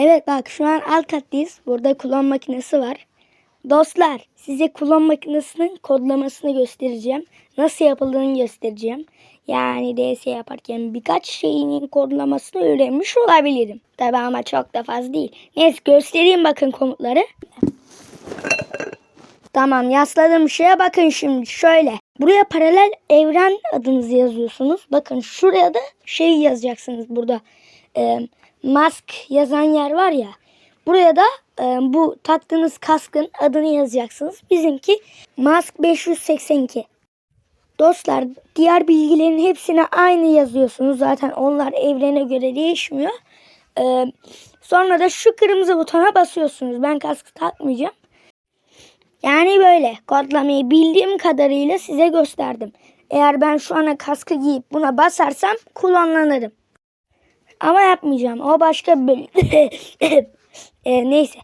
Evet bak şu an alt kattayız. Burada kullanım makinesi var. Dostlar size kullanım makinesinin kodlamasını göstereceğim. Nasıl yapıldığını göstereceğim. Yani DS yaparken birkaç şeyinin kodlamasını öğrenmiş olabilirim. Tabi ama çok da fazla değil. Neyse göstereyim bakın komutları. Tamam yasladım şeye bakın şimdi şöyle. Buraya paralel evren adınızı yazıyorsunuz. Bakın şuraya da şey yazacaksınız burada. Ee, mask yazan yer var ya. Buraya da e, bu taktığınız kaskın adını yazacaksınız. Bizimki Mask 582. Dostlar diğer bilgilerin hepsine aynı yazıyorsunuz. Zaten onlar evrene göre değişmiyor. Ee, sonra da şu kırmızı butona basıyorsunuz. Ben kaskı takmayacağım. Yani böyle kodlamayı bildiğim kadarıyla size gösterdim. Eğer ben şu ana kaskı giyip buna basarsam kullanılırım. Ama yapmayacağım. O başka bir. E, neyse.